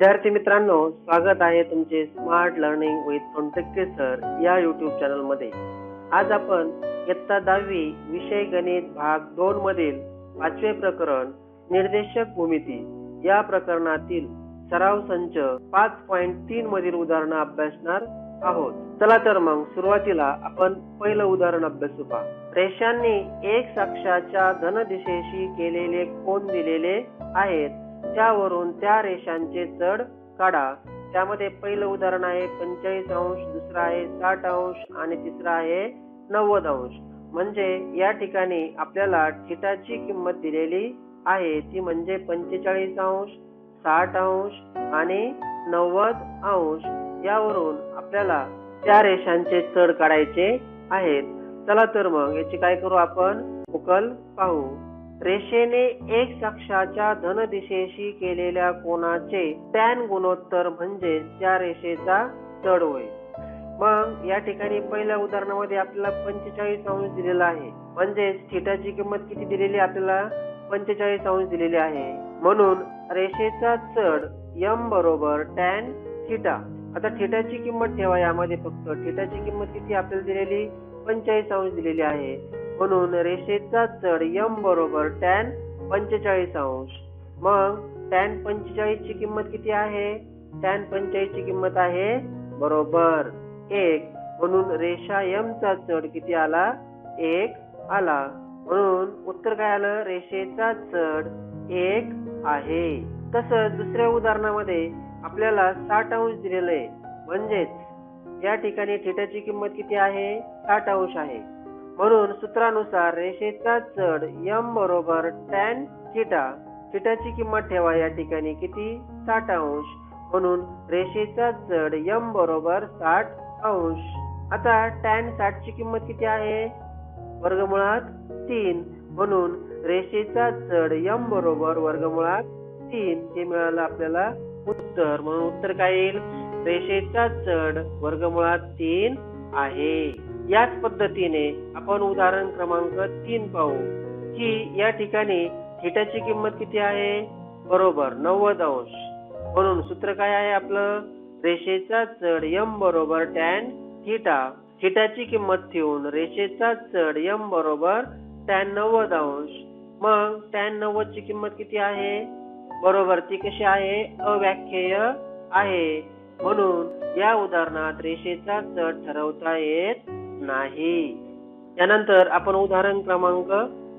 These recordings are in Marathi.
विद्यार्थी मित्रांनो स्वागत आहे तुमचे smart learning with Sontakke sir या युट्यूब चॅनलमध्ये. आज आपण इयत्ता दहावी विषय गणित भाग दोन मधील पाचवे प्रकरण निर्देशक भूमिती या प्रकरणातील सराव संच पाच पॉइंट तीन मधील उदाहरणं अभ्यासणार आहोत. चला तर मग सुरुवातीला आपण पहिलं उदाहरण अभ्यासू पहा. रेषांनी एक साक्षाच्या धन दिशेशी केलेले कोण दिलेले आहेत. त्यावरून त्या रेषांचे चढ काढा. त्यामध्ये पहिलं उदाहरण आहे पंचेचाळीस अंश दुसरं आहे साठ अंश आणि तिसरं आहे नव्वद अंश. म्हणजे या ठिकाणी आपल्याला थिटाची किंमत दिलेली आहे. ती म्हणजे पंचेचाळीस अंश साठ अंश आणि नव्वद अंश यावरून आपल्याला त्या रेषांचे चढ काढायचे आहेत. चला तर मग याची काय करू आपण? उकल पाहू. रेषेने एक साक्षाच्या धन दिशेशी केलेल्या कोणाचे टॅन गुणोत्तर म्हणजे त्या रेषेचा चढ होय मग या ठिकाणी पहिल्या उदाहरणामध्ये आपल्याला पंचेचाळीस अंश दिलेला आहे. म्हणजेच थिटाची किंमत किती दिलेली आपल्याला? पंचेचाळीस अंश दिलेली आहे. म्हणून रेषेचा चढ यम बरोबर टॅन थिटा. आता थिटाची किंमत ठेवा यामध्ये फक्त. थिटाची किंमत किती आपल्याला दिलेली? पंचेचाळीस अंश दिलेली आहे. म्हणून रेषेचा चढ यम बरोबर टॅन पंचेचाळीस अंश. मग टॅन पंचेचाळीस ची किंमत किती आहे? टॅन पंचेचाळीस ची किंमत आहे बरोबर एक. म्हणून रेषा यम चा चढ किती आला? एक आला. म्हणून उत्तर काय आलं? रेषेचा चढ एक आहे. तसंच दुसऱ्या उदाहरणामध्ये आपल्याला साठ अंश दिलेलं आहे. म्हणजेच या ठिकाणी थिटाची किंमत किती आहे? साठ अंश आहे. म्हणून सूत्रानुसार रेषेचा चढ यम बरोबर टॅन थिटा. थिटाची किंमत ठेवा या ठिकाणी किती? साठ अंश. म्हणून रेषेचा चढ यम बरोबर साठ अंश. आता टॅन साठ ची किंमत किती आहे? वर्गमुळात तीन. म्हणून रेषेचा चढ यम बरोबर वर्गमुळात तीन. हे मिळालं आपल्याला उत्तर. म्हणून उत्तर काय येईल? रेषेचा चढ वर्गमुळात तीन आहे. याच पद्धतीने आपण उदाहरण क्रमांक तीन पाहू की या ठिकाणी थिटाची किंमत किती आहे? बरोबर नव्वद अंश. म्हणून सूत्र काय आहे आपलं? रेषेचा चढ यम बरोबर टॅन थिटा. थिटाची किंमत ठेवून रेषेचा चढ यम बरोबर टॅन नव्वद अंश. मग टॅन नव्वद ची किंमत किती आहे? बरोबर ती कशी आहे? अव्याख्येय आहे. म्हणून या उदाहरणात रेषेचा चढ ठरवता येत नाही. त्यानंतर आपण उदाहरण क्रमांक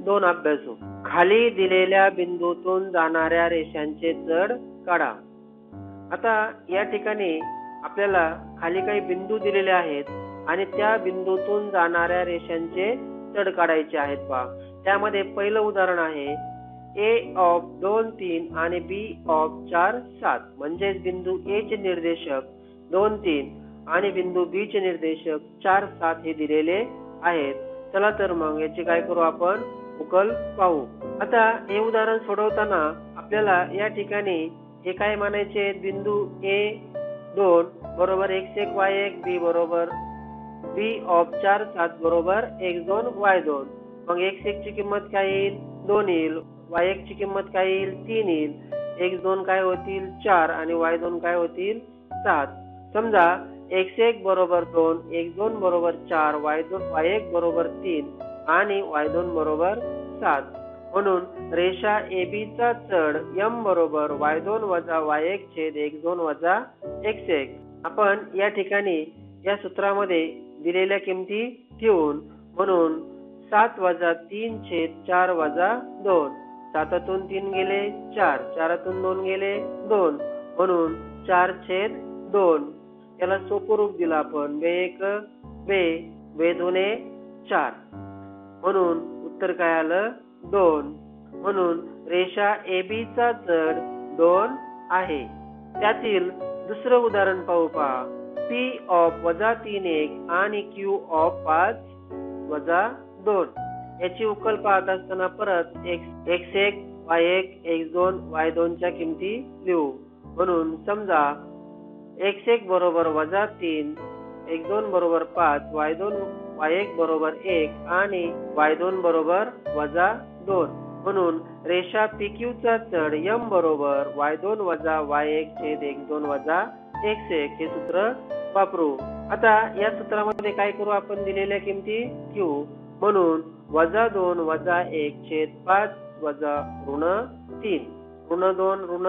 दोन अभ्यासू. खाली दिलेल्या बिंदूतून जाणाऱ्या रेषांचे चढ काढा. आता या ठिकाणी आपल्याला खाली काही बिंदू दिलेले आहेत आणि त्या बिंदूतून जाणाऱ्या रेषांचे चढ काढायचे आहेत पहा. त्यामध्ये पहिलं उदाहरण आहे ए ऑफ दोन तीन आणि बी ऑफ चार सात. म्हणजेच बिंदू ए चे निर्देशक दोन तीन आणि बिंदू बी चे निर्देशक चार सात हे दिलेले आहेत. चला तर मग याची काय करू आपण? उकल पाहू. आता हे उदाहरण सोडवताना आपल्याला या ठिकाणी हे काय मानायचे बिंदू ए दोन बरोबर एक्स एक वाय एक बी बरोबर बी ऑफ चार सात बरोबर एक दोन वाय दोन. मग एक्स एक ची किंमत काय येईल? दोन येईल. वाय एक ची किंमत काय येईल? तीन येईल. एक्स दोन काय होतील? चार आणि वाय दोन काय होतील? सात. समजा एक्स एक बरोबर दोन एक दोन बरोबर चार वाय दोन वाय एक बरोबर तीन आणि वाय दोन बरोबर सात. म्हणून रेषा ए बी चा चढ यम बरोबर वाय दोन वजा वाय एक छेद एक दोन वजा एक्स एक आपण या ठिकाणी या सूत्रामध्ये दिलेल्या किमती ठेवून म्हणून सात वजा तीन छेद चार वजा दोन. सातातून तीन गेले चार चारातून दोन गेले दोन. म्हणून चार छेद दोन. त्याला सोपं रूप दिलं आपण. बे एक बे बे दोने चार. म्हणून उत्तर काय आलं? दोन. म्हणून रेषा ए बी चा जड दोन आहे. त्यातील दुसरं उदाहरण पाहू पहा. पी ऑफ वजा तीन एक आणि क्यू ऑफ पाच वजा दोन. याची उकल पाहत असताना परत एक्स एक्स एक वाय एक एक्स दोन वाय दोनच्या किमती लिहू. म्हणून समजा एक्स एक बरोबर वजा तीन एक दोन बरोबर पाच वाय दोन वाय एक बरोबर एक आणि वाय दोन बरोबर वजा दोन. म्हणून रेषा PQ चा चढ m बरोबर वाय दोन वजा वाय एक छेद एक दोन वजा एक्स एक हे सूत्र वापरू. आता या सूत्रामध्ये काय करू आपण दिलेल्या किमती? क्यू म्हणून वजा दोन वजा एक छेद पाच वजा ऋण तीन. ऋण दोन ऋण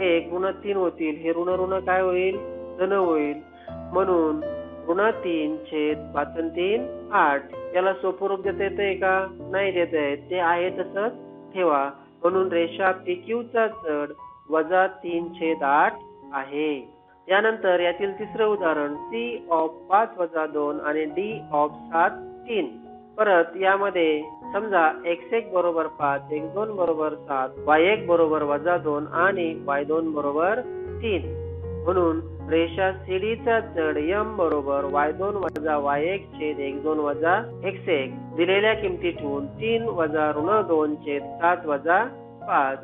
एक ऋण तीन होतील. हे ऋण ऋण काय होईल? धन होईल. म्हणून ऋण तीन छेद पाचन तीन आठ. याला सोपं रूप देता येतंय का? नाही देता येत. ते आहे तसंच ठेवा. म्हणून रेषा PQ चा चढ वजा तीन छेद आठ आहे. यानंतर यातील तिसरं उदाहरण सी ऑफ पाच वजा दोन आणि डी ऑफ सात तीन. परत यामध्ये समजा एक्स एक बरोबर पाच एक दोन बरोबर सात वाय एक बरोबर वजा दोन आणि वाय दोन बरोबर तीन. म्हणून रेषा CD चा चढ m बरोबर वाय दोन वजा वाय एक छेद एक दोन वजा एक्स एक. दिलेल्या किमती ठेवून तीन वजा ऋण दोन छेद सात वजा पाच.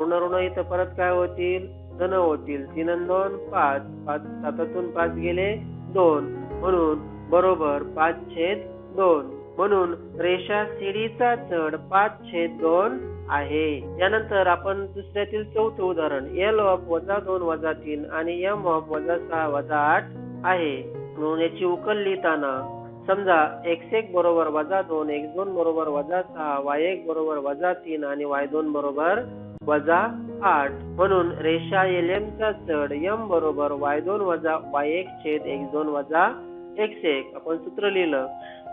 ऋण ऋण इथं परत काय होतील? धन होतील. तीन दोन पाच. पाच सातातून पाच गेले दोन. म्हणून बरोबर पाच छेद दोन. म्हणून रेषा सीडीचा चढ पाच छेद दोन आहे. यानंतर आपण दुसऱ्यातील चौथं उदाहरण एल ऑफ वजा दोन वजा तीन आणि एम ऑफ वजा सहा वजा आठ आहे. म्हणून याची उकल लिहिताना समजा एक्स एक बरोबर वजा दोन एक्स दोन बरोबर वजा सहा वाय एक बरोबर वजा तीन आणि वाय दोन बरोबर वजा आठ. म्हणून रेषा एल एम चा चढ एम बरोबर वाय दोन वजा वाय एक छेद एक्स दोन वजा एक्स एक. आपण सूत्र लिहिलं.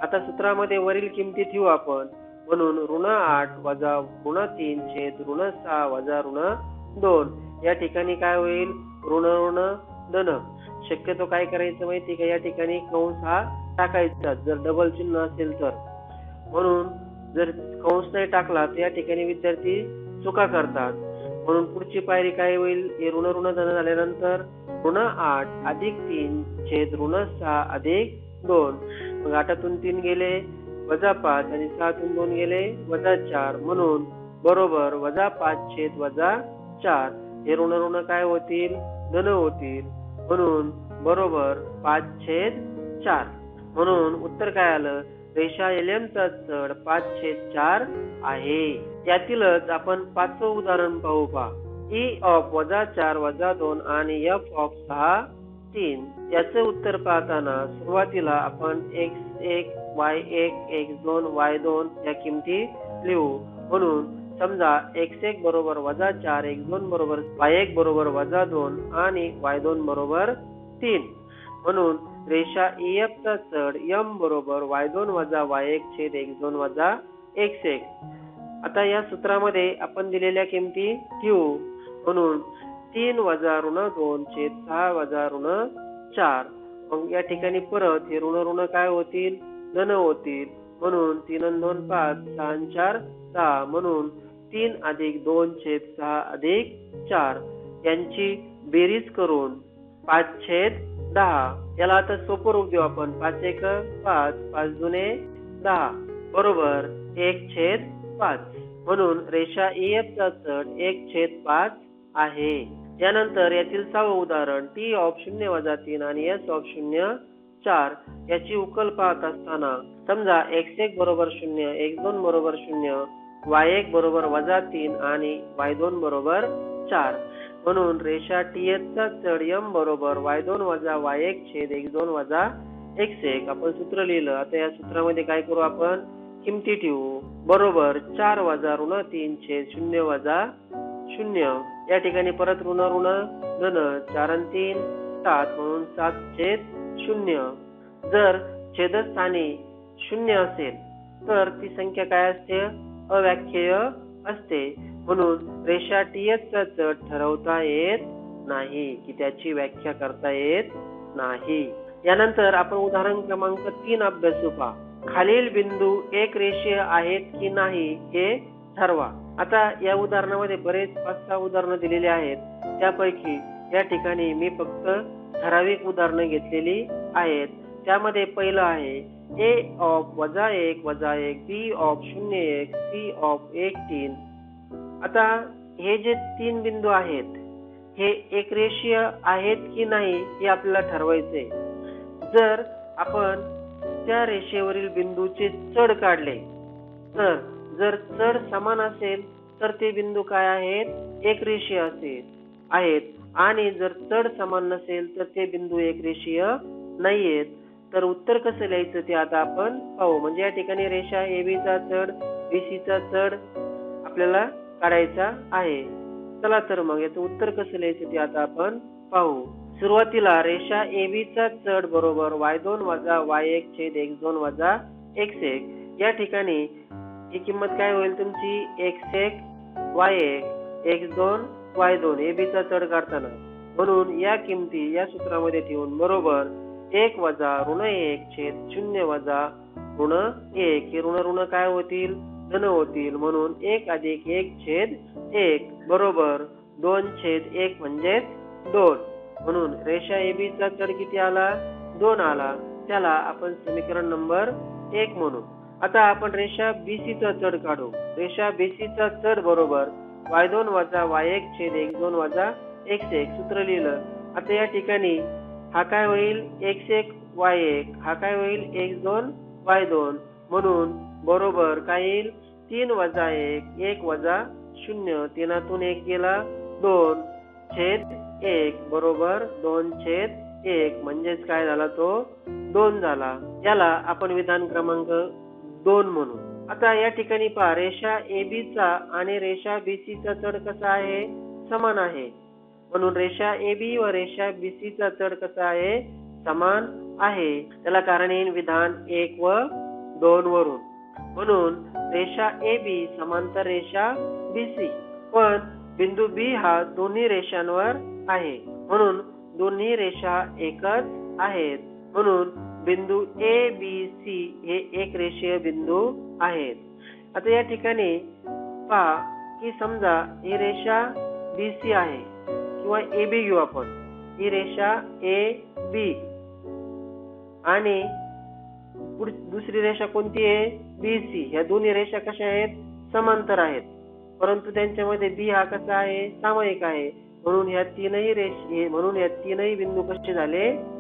आता सूत्रामध्ये वरील किमती ठेवू आपण. म्हणून ऋण आठ वजा ऋण तीन छेद ऋण सहा वजा ऋण दोन. या ठिकाणी काय होईल? ऋण ऋण धन. शक्यतो काय करायचं माहिती का? या ठिकाणी कंस हा टाकायचा. जर डबल चिन्ह असेल तर. म्हणून जर कंस नाही टाकला तर या ठिकाणी विद्यार्थी चुका करतात. म्हणून पुढची पायरी काय होईल? हे ऋण ऋण धन झाल्यानंतर ऋण आठ अधिक तीन छेद ऋण सहा अधिक दोन. मग आठातून तीन गेले वजा पाच आणि सहातून दोन गेले वजा चार. म्हणून बरोबर वजा पाच छेद वजा चार. हे ऋण ऋण काय होतील? धन होतील. म्हणून बरोबर पाच छेद चार. म्हणून उत्तर काय आलं? रेषा एल चा चढ पाच छेद चार आहे. त्यातीलच आपण पाचवं उदाहरण पाहू पहा. E ई ऑफ वजा चार वजा दोन आणि एफ ऑफ सहा तीन. याचं उत्तर पाहताना सुरुवातीला आपण एक्स एक वाय एक एक्स दोन वाय दोन या किमती लिहू. म्हणून समजा एक्स एक बरोबर वजा चार एक्स दोन बरोबर वाय एक बरोबर वजा दोन आणि वाय दोन बरोबर तीन. म्हणून रेषा एफ चा चढ यम बरोबर वाय दोन वजा वाय एक छेद एक्स दोन वजा एक्स एक. आता या सूत्रामध्ये आपण दिलेल्या किमती ठेवू म्हणून तीन वजा ऋण दोन छेद सहा वजा ऋण चार. मग या ठिकाणी परत हे ऋण ऋण काय होतील? धन होतील. म्हणून तीन दोन पाच सहा चार सहा. म्हणून तीन अधिक दोन छेद सहा अधिक चार. यांची बेरीज करून पाच छेद दहा. याला आता सोपं रूप देऊ आपण. पाच एक पाच. पाच जुने दहा. बरोबर. एक छेद पाच. म्हणून रेषा EF चा चढ एक छेद पाच आहे. यानंतर यातील सहावं उदाहरण टी ऑफ शून्य वजा तीन आणि एस ऑफ शून्य चार याची उकल पाहत असताना समजा एक्स एक बरोबर शून्य एक्स दोन बरोबर शून्य वाय एक बरोबर वजा तीन आणि वाय दोन बरोबर चार. म्हणून रेषा टी चा चढ एम बरोबर वाय दोन वजा वाय एक छेद एक्स दोन वजा एक्स एक. आपण सूत्र लिहिलं. आता या सूत्रामध्ये काय करू आपण? किमती ठेवू. बरोबर चार वजा ऋण तीन छेद शून्य वजा शून्य. या ठिकाणी परत ऋण ऋण धन चार तीन सात म्हणून सात छेद शून्य. जर छेदस्थानी शून्य असेल तर ती संख्या काय असते? अव्याख्येय असते. म्हणून रेषाटीयच ठरवता येत नाही की त्याची व्याख्या करता येत नाही. यानंतर आपण उदाहरण क्रमांक तीन अभ्यासू पहा. खालील बिंदू एक रेषीय आहेत की नाही हे ठरवा. आता या उदाहरणामध्ये बरेच पाच सहा उदाहरणं दिलेली आहेत. त्यापैकी या ठिकाणी मी फक्त ठराविक उदाहरणं घेतलेली आहेत. त्यामध्ये पहिलं आहे ए ऑफ वजा एक वजा एक बी ऑफ शून्य एक सी ऑफ एक तीन. आता हे जे तीन बिंदू आहेत हे एक रेषीय आहेत की नाही हे आपल्याला ठरवायचे जर आपण त्या रेषेवरील बिंदूचे चढ काढले तर जर चढ समान असेल तर ते बिंदू काय आहेत? एक रेषीय असेल आहेत. आणि जर चढ समान नसेल तर ते बिंदू एक रेषीय नाहीयेत. तर उत्तर कसं लिहायचं ते आता आपण पाहू. म्हणजे या ठिकाणी रेषा AB चा चढ बीसीचा चढ आपल्याला काढायचा आहे. चला तर मग याचं उत्तर कसं लिहायचं ते आता आपण पाहू. सुरुवातीला रेषा AB चा चढ बरोबर वाय दोन वजा वाय एक छेद एक दोन वजा एक्स एक या ठिकाणी ही किंमत काय होईल तुमची? एक्स एक वाय एक एक्स दोन वाय दोन. ए बीचा चढ काढताना. म्हणून या किमती या सूत्रामध्ये ठेवून बरोबर एक वजा ऋण एक छेद शून्य वजा ऋण एक. हे ऋण ऋण काय होतील? धन होतील. म्हणून एक अधिक एक छेद एक बरोबर दोन छेद एक म्हणजेच दोन. म्हणून रेषा ए बीचा चढ किती आला? दोन आला. त्याला आपण समीकरण नंबर एक म्हणू. आता आपण रेषा BC चा चढ काढू. रेषा BC चा चढ बरोबर वाय दोन वजा वाय एक छेद एक दोन वजा एक्स एक सूत्र लिहिलं. आता या ठिकाणी हा काय होईल? एक्स एक वाय एक. हा काय होईल? एक्स दोन वाय दोन. म्हणून बरोबर काय येईल? तीन वजा एक एक वजा शून्य. तीनातून एक गेला दोन छेद एक. बरोबर दोन छेद एक. म्हणजेच काय झाला तो? दोन झाला. याला आपण विधान क्रमांक दोन म्हणून. आता या ठिकाणी पहा रेषा AB चा आणि रेषा BC चा चढ कसा आहे? समान आहे. म्हणून रेषा ए बी व रेषा BC चा चढ कसा आहे? समान आहे. त्याला कारण येईल विधान एक व दोन वरून. म्हणून रेषा ए बी समांतर रेषा बी सी पण बिंदू बी हा दोन्ही रेषांवर आहे. म्हणून दोन्ही रेषा एकच आहेत. म्हणून बिंदू ए बी सी हे एक रेषीय बिंदू आहेत. आता या ठिकाणी पहा की समजा ही रेषा BC आहे किंवा ए बी घेऊ आपण. ही रेषा ए बी आणि पुढ- दुसरी रेषा कोणती आहे? बी सी ह्या दोन्ही रेषा कशा आहेत? समांतर आहेत. परंतु त्यांच्यामध्ये बी हा कसा आहे? सामायिक आहे. म्हणून ह्या तीनही रेष म्हणून या तीनही बिंदू कसे झाले?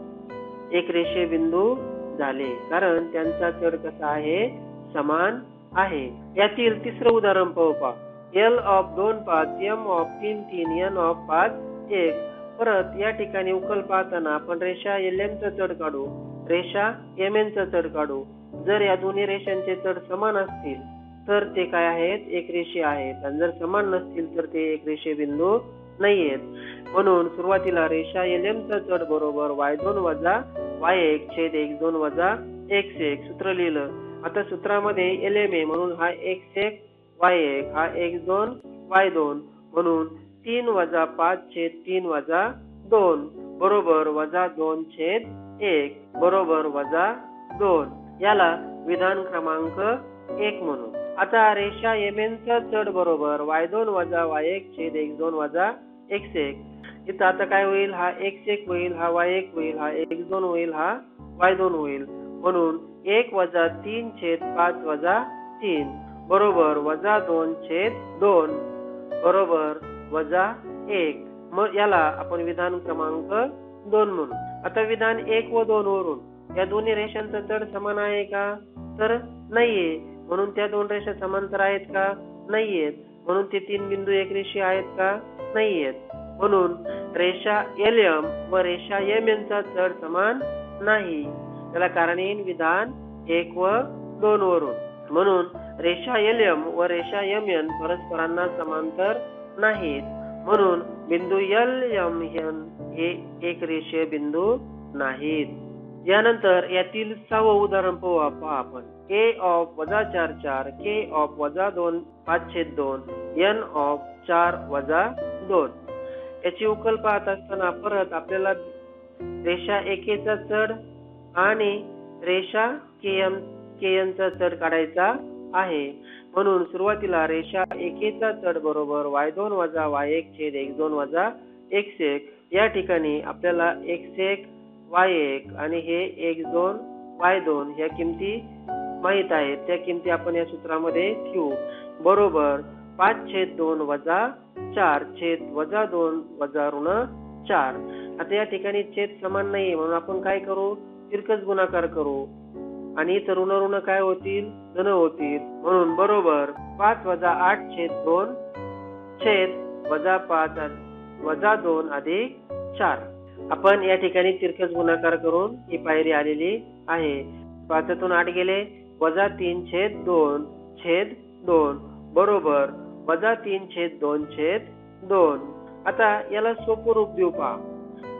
एक रेषीय बिंदू झाले. कारण त्यांचा चढ कसा आहे? समान आहे. यातील तिसरं उदाहरण पाहू पा एल ऑफ दोन पाच एम ऑफ तीन तीन एन ऑफ पाच एक. परत या ठिकाणी उकल पाहताना आपण रेषा एल एम चा चढ काढू. रेषा एम एन चा चढ काढू. जर या दोन्ही रेषांचे चढ समान असतील तर ते काय आहेत? एक रेषे आहेत. आणि जर समान नसतील तर ते एक रेषे बिंदू नाहीयेत. म्हणून सुरुवातीला रेषा एल एमचा चढ बरोबर वाय दोन वजा वाय एक छेद एक दोन वजा एक्स एक सूत्र लिहिलं. आता सूत्रामध्ये एल एम ए म्हणून हा एक्स एक वाय एक हा एक्स दोन वाय दोन म्हणून तीन वजा पाच छेद तीन वजा दोन बरोबर वजा दोन छेद एक बरोबर वजा दोन. याला विधान क्रमांक एक म्हणून आता रेषा एम एनचा चढ बरोबर वाय दोन वजा वाय एक छेद एक दोन वजा एक्स एक इथं आता काय होईल? हा एक्स एक होईल हा वाय एक होईल हा एक्स दोन होईल हा वाय दोन होईल. म्हणून एक वजा तीन छेद पाच वजा तीन. बरोबर वजा दोन छेद दोन. बरोबर वजा एक. मग याला आपण विधान क्रमांक दोन म्हणू. आता विधान एक व दोन वरून. या दोन्ही रेषांचा चढ समान आहे का? तर नाहीये. म्हणून त्या दोन रेषा समांतर आहेत का? नाहीयेत. म्हणून ते तीन बिंदू एक रेषी आहेत का? नाहीयेत. म्हणून रेषा एल एम व रेषा एम यांचा चढ समान नाही. त्याला कारण येईल विधान एक व दोन वरून. म्हणून रेषा एल एम व रेषा एम एन परस्परांना समांतर नाहीत. म्हणून बिंदू एल एम एन हे एक रेषीय बिंदू नाहीत. यानंतर यातील सहावं उदाहरण पाहू आपण. के ऑफ वजा चार चार के ऑफ वजा दोन पाचशे दोन एन ऑफ चार वजा दोन. याची उकल पाहत असताना परत आपल्याला रेषा एकेचा चढ आणि रेषा केएम केएमचा चढ काढायचा आहे. म्हणून सुरुवातीला रेषा एकेचा चढ बरोबर वाय दोन वजा वाय एक छेद एक दोन वजा एक्स एक. या ठिकाणी आपल्याला एक्स एक वाय एक आणि हे एक्स दोन वाय दोन ह्या किमती माहीत आहेत. त्या किमती आपण या सूत्रामध्ये ठेवू. बरोबर पाच छेद दोन वजा चार छेद वजा दोन वजा ऋण चार. आता या ठिकाणी छेद समान नाही म्हणून आपण काय करू? तिरकस गुणाकार करू. आणि इथं ऋण ऋण काय होतील? धन होतील. म्हणून बरोबर पाच वजा आठ छेद दोन छेद वजा पाच वजा दोन अधिक चार. आपण या ठिकाणी तिरकस गुणाकार करून ही पायरी आलेली आहे. पाचातून आठ गेले वजा तीन छेद दोन छेद दोन. बरोबर वजा तीन छेद दोन छेद दोन. आता याला सोपं रूप देऊ पहा.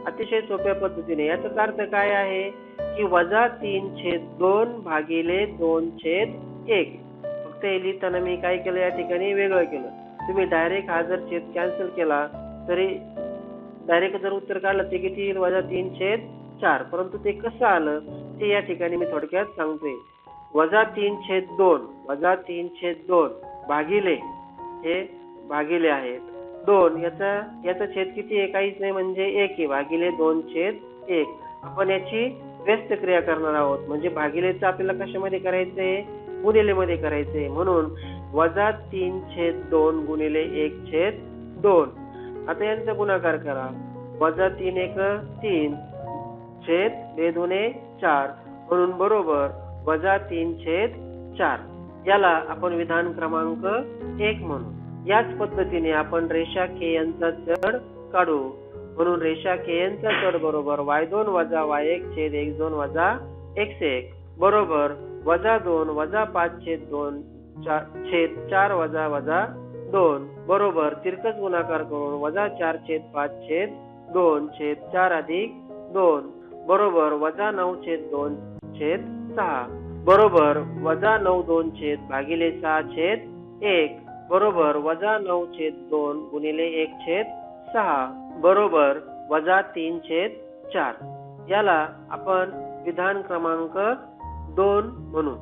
अतिशय सोप्या पद्धतीने. याचा अर्थ काय आहे? की वजा तीन छेद दोन भागिले दोन छेद एक. फक्त हे लिहिताना मी काय केलं? या ठिकाणी वेगळं केलं. तुम्ही डायरेक्ट हा जर छेद कॅन्सल केला तरी डायरेक्ट जर उत्तर काढलं ते किती येईल? वजा तीन छेद चार. परंतु ते कसं आलं? ते या ठिकाणी मी थोडक्यात सांगतोय. वजा तीन छेद दोन. वजा तीन छेद दोन. भागिले हे भागिले आहेत. दोन याचा याचा छेद किती आहे? काहीच नाही म्हणजे एक आहे. भागिले दोन छेद एक. आपण याची व्यस्त क्रिया करणार आहोत. म्हणजे भागिलेचं आपल्याला कशामध्ये करायचंय? गुणिलेमध्ये करायचंय. म्हणून वजा तीन छेद दोन गुणिले एक छेद दोन. आता यांचा गुणाकार करा. वजा तीन एक तीन. छेद बे दुने चार. म्हणून बरोबर वजा तीन छेद चार. याला आपण विधान क्रमांक एक म्हणू. याच पद्धतीने आपण रेषा के यांचा चढ काढू. म्हणून रेषा के यांचा चढ बरोबर वाय दोन वजा वाय एक छेद एक दोन वजा एक्स एक बरोबर वजा दोन वजा पाच छेद दोन चार छेद चार वजा वजा दोन. बरोबर तिरकस गुणाकार करून वजा चार छेद पाच छेद दोन छेद चार अधिक दोन. बरोबर वजा नऊ छेद दोन छेद सहा. बरोबर वजा नऊ दोन छेद भागिले सहा छेद एक. बरोबर वजा नऊ छेद दोन गुणिले एक छेद सहा. बरोबर वजा तीन छेद चार. याला आपण विधान क्रमांक दोन म्हणू.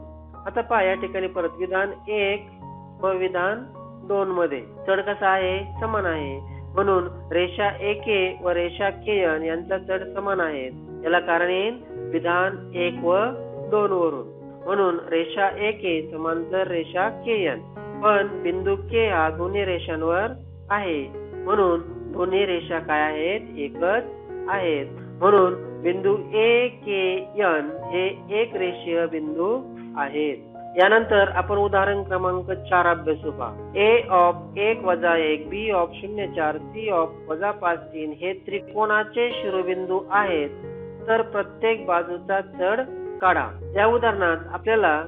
आता पहा या ठिकाणी परत विधान एक व विधान दोन मध्ये. चढ कसा आहे? समान आहे. म्हणून रेषा एके व रेषा केयन यांचा चढ समान आहेत याला कारण येईल विधान एक व दोन वरून. म्हणून रेषा एके समांतर रेषा के एन. पण बिंदू के हा दोन्ही रेषांवर आहे. म्हणून दोन्ही रेषा काय आहेत? एकच आहेत. म्हणून बिंदू ए के एन हे एक रेषीय बिंदू आहेत. यानंतर आपण उदाहरण क्रमांक चार अभ्यासू पहा. ए ऑफ एक वजा एक बी ऑफ शून्य चार सी ऑफ वजा पाच तीन हे त्रिकोणाचे शिरोबिंदू आहेत. तर प्रत्येक बाजूचा चढ काढा. या उदाहरणात आपल्याला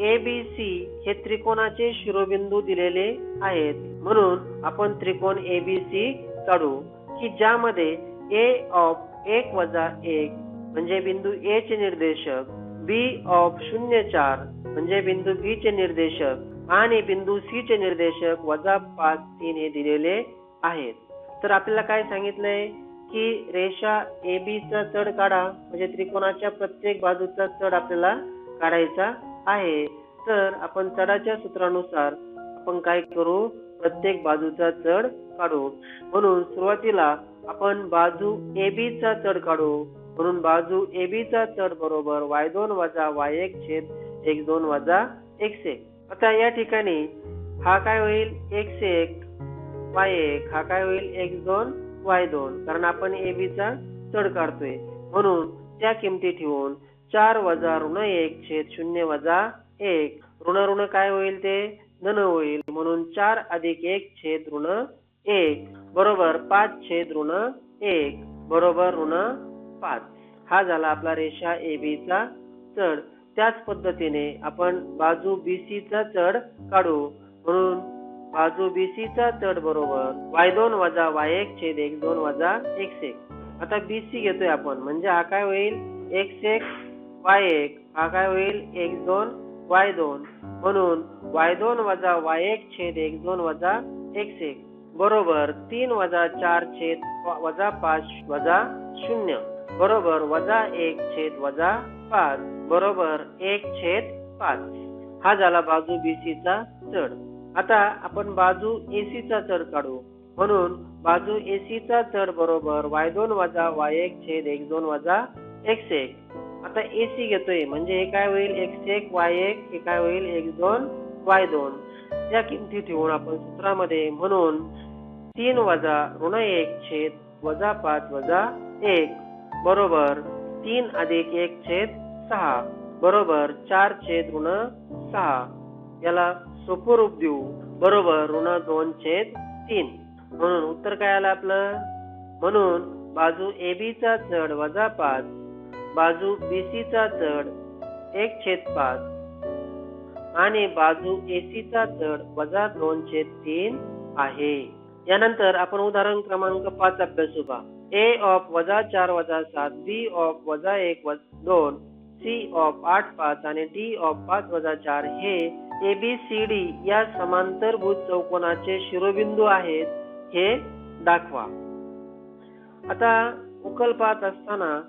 ए बी सी हे त्रिकोणाचे शिरोबिंदू दिलेले आहेत. म्हणून आपण त्रिकोण ए बी सी काढू की ज्यामध्ये ए ऑफ एक वजा एक म्हणजे बिंदू ए चे निर्देशक बी ऑफ शून्य चार म्हणजे बिंदू बी चे निर्देशक आणि बिंदू सी चे निर्देशक वजा पाच तीन हे दिलेले आहेत. तर आपल्याला काय सांगितलंय? की रेषा ए बीचा चढ काढा म्हणजे त्रिकोणाच्या प्रत्येक बाजूचा चढ आपल्याला काढायचा आहे. तर आपण चढाच्या सूत्रानुसार आपण काय करू? प्रत्येक बाजूचा चढ काढू. म्हणून सुरुवातीला आपण बाजू ए बीचा चढ काढू. म्हणून बाजू ए बीचा चढ बरोबर वाय दोन वजा वाय एक छेद एक दोन वजा एक्स एक. आता या ठिकाणी हा काय होईल? एक्स एक वाय एक. हा काय होईल? एक्स दोन वाय दोन. कारण आपण ए चढ काढतोय. म्हणून त्या किमती ठेवून चार वजा ऋण एक छेद शून्य वजा एक. ऋण ऋण काय होईल ते? धन होईल. म्हणून चार अधिक एक छेद ऋण एक. बरोबर पाच छेद ऋण एक. बरोबर ऋण पाच. हा झाला आपला रेषा ए बी चा चढ. त्याच पद्धतीने आपण बाजू बीसी चा चढ काढू. म्हणून बाजू बीसी चा चढ बरोबर. वाय दोन वजा वाय एक छेद एक दोन वजा एक्स एक आता बीसी घेतोय आपण. म्हणजे हा काय होईल? एक्स एक वाय एक. हा काय होईल? एक्स दोन वाय दोन. म्हणून वाय दोन वजा वाय एक छेद एक दोन वजा एक्स एक बरोबर. तीन वजा चार छेद वजा पाच वजा शून्य. बरोबर. वजा एक छेद वजा पाच. बरोबर. एक छेद पाच. हा झाला बाजू BC चा चढ आता आपण बाजू एसीचा चा चढ काढू. म्हणून बाजू एसीचा चा चढ बरोबर वाय दोन वजा वाय एक छेद एक दोन वजा एक्स एक. आता एसी घेतोय म्हणजे हे काय होईल? एक्स एक वाय एक हे काय होईल? एक्स दोन वाय दोन. या किमती ठेवून आपण सूत्रामध्ये म्हणून तीन वजा ऋण एक छेद वजा पाच वजा एक. बरोबर तीन अधिक एक छेद सहा. बरोबर चार छेद ऋण सहा. याला सोपं देऊ. बरोबर ऋण दोन छेद तीन. म्हणून उत्तर काय आलं आपलं? म्हणून बाजू AB चा चढ वजा पाच. बाजू BC चा चढ एक छेद पाच. आणि बाजू AC चा चढ वजा दोन छेद तीन आहे. यानंतर आपण उदाहरण क्रमांक पाच अभ्यासू पहा ए ऑफ वजा चार वजा सात बी ऑफ वजा एक वजा दोन. सी ऑफ आठ पाच आणि डी ऑफ पाच वजा चार हे ए बी सी डी या समांतरभूत चौकोनाचे शिरोबिंदू आहेत. हे दाखवा. आता उकल पाहत असताना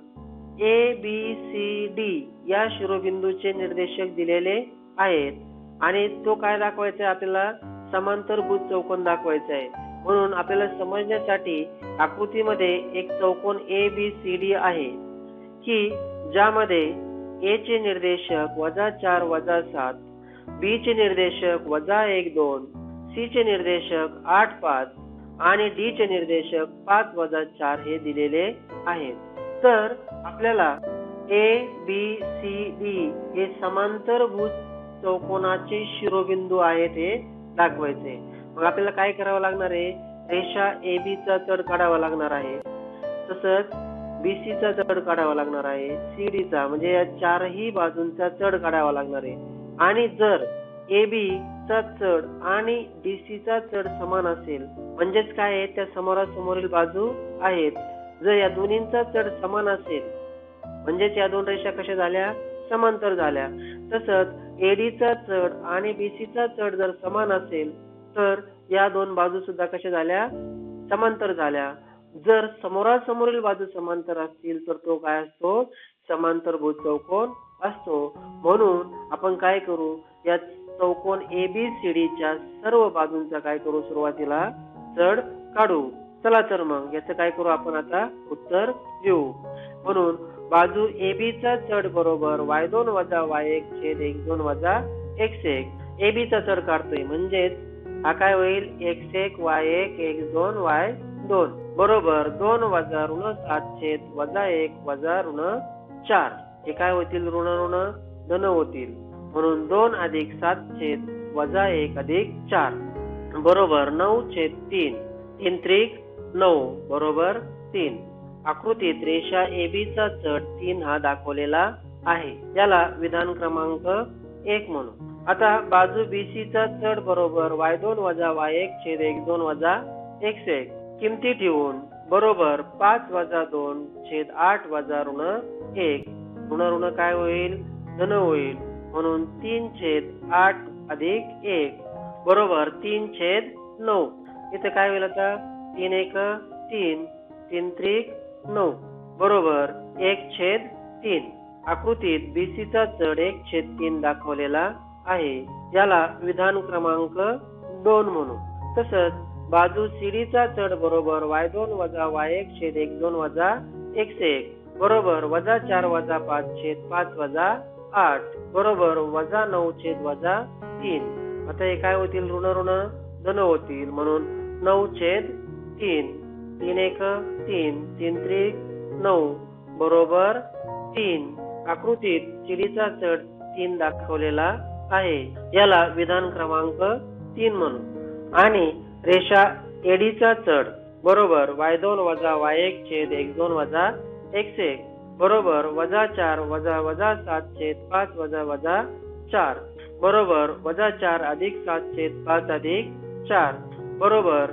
ए बी सी डी या शिरोबिंदूचे निर्देशक दिलेले आहेत. आणि तो काय दाखवायचा आहे? आपल्याला समांतरभूत चौकोन दाखवायचा आहे. म्हणून आपल्याला समजण्यासाठी आकृतीमध्ये एक चौकोन ए बी सी डी आहे की ज्यामध्ये ए चे निर्देशक वजा चार वजा सात बी चे निर्देशक वजा एक दोन सी चे निर्देशक आठ पाच आणि डी चे निर्देशक पाच वजा चार हे दिलेले आहेत. तर आपल्याला ए बी सी डी हे समांतरभुज चौकोनाचे शिरोबिंदू आहेत हे दाखवायचे. मग आपल्याला काय करावं लागणार आहे? रेषा ए बी चा काढावा लागणार आहे. तसंच बीसीचा चढ काढावा लागणार आहे सीडीचा म्हणजे या चारही बाजूंचा चढ काढावा लागणार आहे. आणि जर ए बी चा चढ आणि डीसी चा चढ समान असेल म्हणजेच काय आहे? त्या समोरासमोरील बाजू आहेत. जर या दोन्हींचा चढ समान असेल म्हणजेच या दोन रेषा कशा झाल्या? समांतर झाल्या. तसंच एडीचा चढ आणि बीसीचा चढ जर समान असेल तर या दोन बाजू सुद्धा कशा झाल्या? समांतर झाल्या. जर समोरासमोरील बाजू समांतर असतील तर तो काय असतो? समांतर भूत चौकोन असतो. म्हणून आपण काय करू? या चौकोन ए बी सी डी च्या सर्व बाजूंचा काय करू? सुरुवातीला चढ काढू. चला तर मग याचं काय करू आपण आता? उत्तर देऊ. म्हणून बाजू ए बी चा चढ बरोबर वाय दोन वजा वाय एक छेद एक दोन वजा एक्स एक. ए बी चा चढ काढतोय म्हणजेच हा काय होईल? एक्स एक वाय एक एक्स दोन वाय दोन. बरोबर दोन वजा ऋण सात छेद वजा एक वजा ऋण चार. हे काय होतील? ऋण ऋण धन होतील. म्हणून दोन अधिक सात छेद वजा एक अधिक चार. बरोबर नऊ छेद तीन. तीन त्रिक नऊ. बरोबर तीन. आकृतीत रेषा ए बी चा चढ तीन हा दाखवलेला आहे. याला विधान क्रमांक एक म्हणून आता बाजू बीसी चा चढ बरोबर वाय दोन वजा वाय एक छेद एक दोन वजा एक्स एक. किमती ठेवून बरोबर पाच वजा दोन छेद आठ वजा ऋण एक. ऋण ऋण काय होईल? धन होईल. म्हणून तीन छेद आठ अधिक एक. बरोबर तीन छेद नऊ. इथे काय होईल आता? तीन एक तीन. तीन त्रिक नऊ. बरोबर एक छेद तीन. आकृतीत बीसीचा चढ एक छेद तीन दाखवलेला आहे. याला विधान क्रमांक दोन म्हणू. तसंच बाजू सीडीचा चढ बरोबर वाय दोन वजा वाय एक छेद एक दोन वजा एकशे एक. बरोबर वजा चार वजा पाच छेद पाच वजा आठ. बरोबर वजा नऊ छेद वजा तीन. आता हे काय होतील? ऋण ऋण. धन होतील म्हणून नऊ छेद तीन. तीन एक तीन. तीन त्रिक नऊ. बरोबर तीन. आकृतीत चिडीचा चढ तीन दाखवलेला आहे. याला विधान क्रमांक तीन म्हणून आणि रेषा एडीचा चढ बरोबर वाय दोन वजा वाय एक छेद एक दोन वजा एक्स एक बरोबर वजा चार वजा वजा सात छेद पाच वजा वजा चार बरोबर वजा चार अधिक सात छेद पाच अधिक चार बरोबर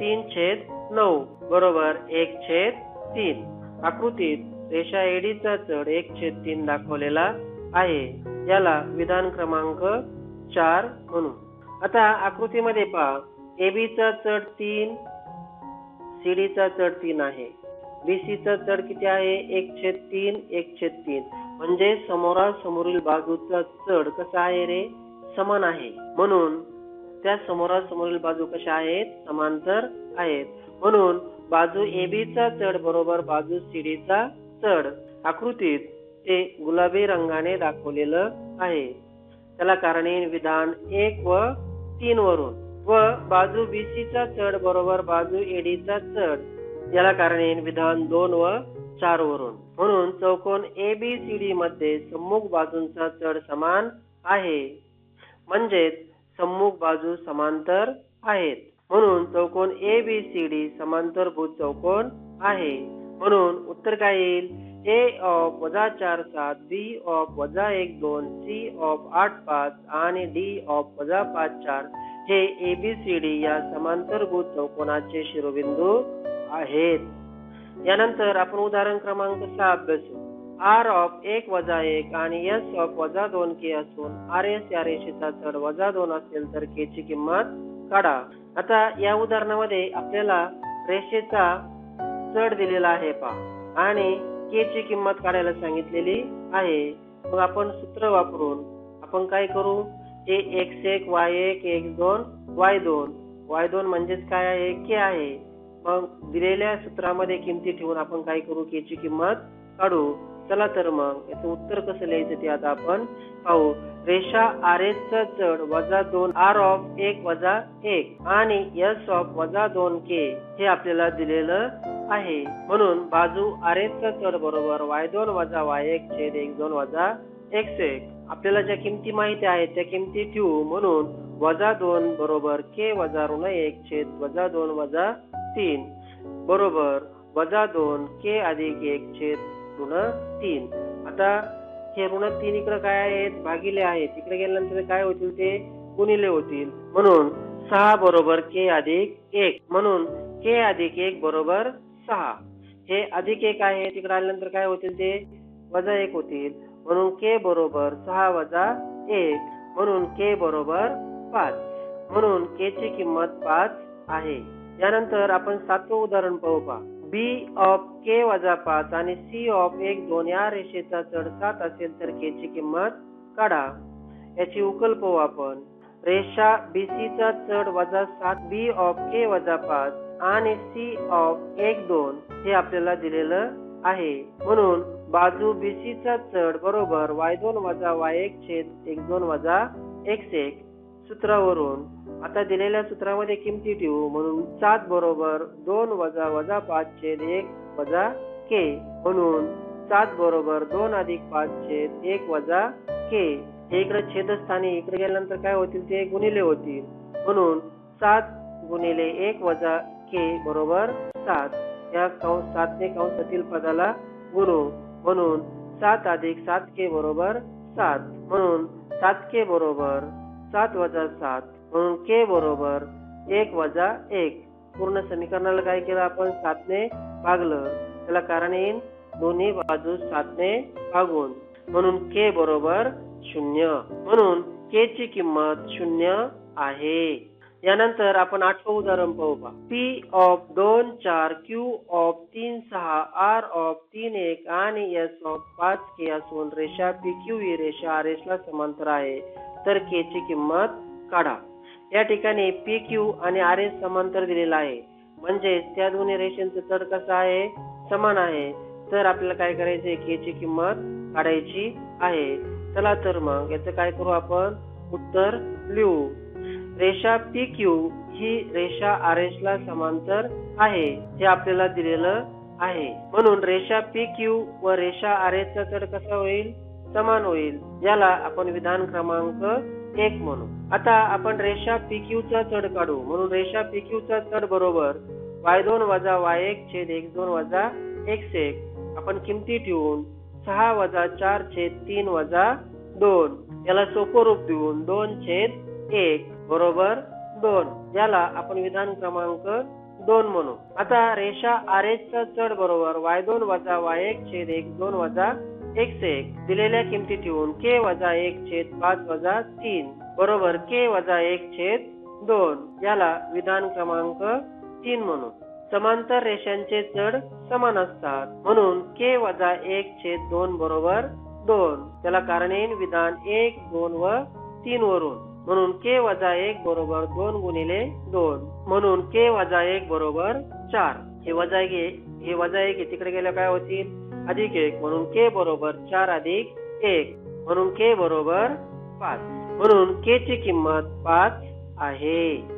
तीन छेद नऊ बरोबर एक छेद तीन. आकृतीत रेषा एडीचा चढ एक छेद तीन दाखवलेला आहे. याला विधान क्रमांक चार म्हणू. आता आकृतीमध्ये पहा. एबीचा चढ तीन सीडीचा चढ तीन आहे. बीसीचा चढ किती आहे? एक छेद तीन एक छेद तीन. म्हणजे समोरासमोरील बाजूचा चढ कसा आहे रे? समान आहे. म्हणून त्या समोरासमोरील बाजू कशा आहेत? समांतर आहेत. म्हणून बाजू एबीचा चढ बरोबर बाजू सीडीचा चढ. आकृतीत ते गुलाबी रंगाने दाखवलेलं आहे. त्याला कारणे विधान एक व तीन वरून. व बाजू बीसीचा चढ बरोबर बाजू एडीचा चढ. याला कारण येईल विधान दोन व चार वरून. म्हणून चौकोन ए बी सी डी मध्ये सम्मुख बाजूंचा चढ समान आहे. म्हणजेच सम्मुख बाजू समांतर आहेत. म्हणून चौकोन ए बी सी डी समांतरभुज चौकोन आहे. म्हणून उत्तर काय येईल? ए ऑफ वजा चार सात बी ऑफ वजा एक दोन सी ऑफ आठ पाच आणि डी ऑफ वजा पाच चार हे ए बी सी डी या समांतरभूत चौकोनाचे शिरोबिंदू आहेत. यानंतर आपण उदाहरण क्रमांक सहा अभ्यासू आर ऑफ एक वजा एक आणि एस ऑफ वजा दोन के असून आर एस या रेषेचा चढ वजा दोन असेल तर के ची किंमत काढा. आता या उदाहरणामध्ये आपल्याला रेषेचा चढ दिलेला आहे पहा. आणि के ची किंमत काढायला सांगितलेली आहे. मग आपण सूत्र वापरून आपण काय करू? ए एक्स एक वाय एक एक्स दोन वाय दोन. वाय दोन म्हणजेच काय आहे? के आहे. मग दिलेल्या सूत्रामध्ये किमती ठेवून आपण काय करू? के ची किंमत काढू. चला तर मग. याचं उत्तर कसं लिहायचं ते आता आपण पाहू. रेषा आर एस चा चढ वजा दोन आर ऑफ एक वजा एक आणि एस ऑफ वजा दोन के हे आपल्याला दिलेलं आहे. म्हणून बाजू आर एस चा चढ बरोबर वाय दोन वजा वाय एक छेद एक दोन वजा एक्स एक आपल्याला ज्या किमती माहिती आहेत त्या किमती ठेवू. म्हणून वजा दोन बरोबर के वजा ऋण एक छेद वजा दोन वजा तीन. बरोबर. वजा दोन के अधिक एक छेद ऋण तीन. आता हे ऋण तीन इकडे काय आहेत? भागिले आहेत. इकडे गेल्यानंतर काय होतील ते? गुणिले होतील. म्हणून सहा बरोबर के अधिक एक. म्हणून के अधिक एक बरोबर सहा. हे अधिक एक आहे. तिकडे आल्यानंतर काय होतील ते? वजा एक होतील. म्हणून के बरोबर सहा वजा एक. म्हणून के बरोबर पाच. म्हणून के ची किंमत पाच आहे. यानंतर आपण सातवं उदाहरण पाहू पा बी ऑफ के वजा पाच आणि सी ऑफ एक दोन या रेषेचा चढ सात असेल तर के ची किंमत काढा. याची उकल पाहू आपण. रेषा बी चा चढ वजा सात बी ऑफ के वजा पाच आणि सी ऑफ एक दोन हे आपल्याला दिलेलं आहे. म्हणून बाजू बी चा चढ बरोबर वाय दोन वजा वाय एक छेद एक दोन वजा एक्स एक सूत्रावरून. आता दिलेल्या सूत्रामध्ये किमती ठेवू म्हणून सात बरोबर दोन वजा वजा पाच छेद एक वजा के म्हणून सात बरोबर दोन अधिक पाच छेद एक वजा के. हे इकडे छेदस्थानी इकडे गेल्यानंतर काय होतील? ते गुणिले होतील. म्हणून सात गुणिले एक वजा के बरोबर सात. या कंस सातने कंसातील पदाला गुणू. म्हणून सात अधिक सात के बरोबर सात. म्हणून सात के बरोबर सात वजा सात म्हणून के बरोबर एक वजा एक. पूर्ण समीकरणाला काय केलं आपण? सातने भागलं. त्याला कारण येईल दोन्ही बाजू सातने भागून. म्हणून के बरोबर शून्य. म्हणून के ची किंमत शून्य आहे. यानंतर आपण आठवं उदाहरण पाहू पा पी ऑफ दोन चार क्यू ऑफ तीन सहा आर ऑफ तीन एक आणि एस ऑफ पाच के असून रेषा पी क्यू ही रेषा आर एस ला समांतर आहे. तर के ची किंमत काढा. या ठिकाणी पी क्यू आणि आर एस समांतर दिलेला आहे. म्हणजेच त्या दोन्ही रेषांचं तड कसं आहे? समान आहे. तर आपल्याला काय करायचंय? के ची किंमत काढायची आहे. चला तर मग याचं काय करू आपण? उत्तर लिहू. रेषा पी क्यू ही रेषा आर एस ला समांतर आहे हे आपल्याला दिलेलं आहे. म्हणून रेषा पी क्यू व रेषा आर एस चा चढ कसा होईल? समान होईल. याला आपण विधान क्रमांक एक म्हणू. आता आपण रेषा पी क्यू चा चढ काढू. म्हणून रेषा पी क्यू चा चढ बरोबर वाय दोन वजा वाय एक छेद एक दोन वजा एक्स एक. आपण किमती ठेवून सहा वजा चार छेद तीन वजा दोन. याला सोपं रूप देऊन दोन छेद एक. बरोबर दोन. याला आपण विधान क्रमांक दोन म्हणू. आता रेषा आर एस चा चढ बरोबर वाय दोन वजा वाय एक छेद एक दोन वजा एक्स एक. दिलेल्या किमती ठेवून के वजा एक छेद पाच वजा तीन. बरोबर के वजा एक छेद दोन. याला विधान क्रमांक तीन म्हणू. समांतर रेषांचे चढ समान असतात. म्हणून के वजा एक छेद दोन बरोबर दोन. त्याला कारण येईल विधान एक दोन व तीन वरून. म्हणून के वजा एक बरोबर दोन गुणिले दोन. म्हणून के वजा एक बरोबर चार. हे वजा एक हे वजा एक तिकडे गेल्या काय होतील? अधिक एक. म्हणून के बरोबर चार अधिक एक. म्हणून के बरोबर पाच. म्हणून के ची किंमत पाच आहे.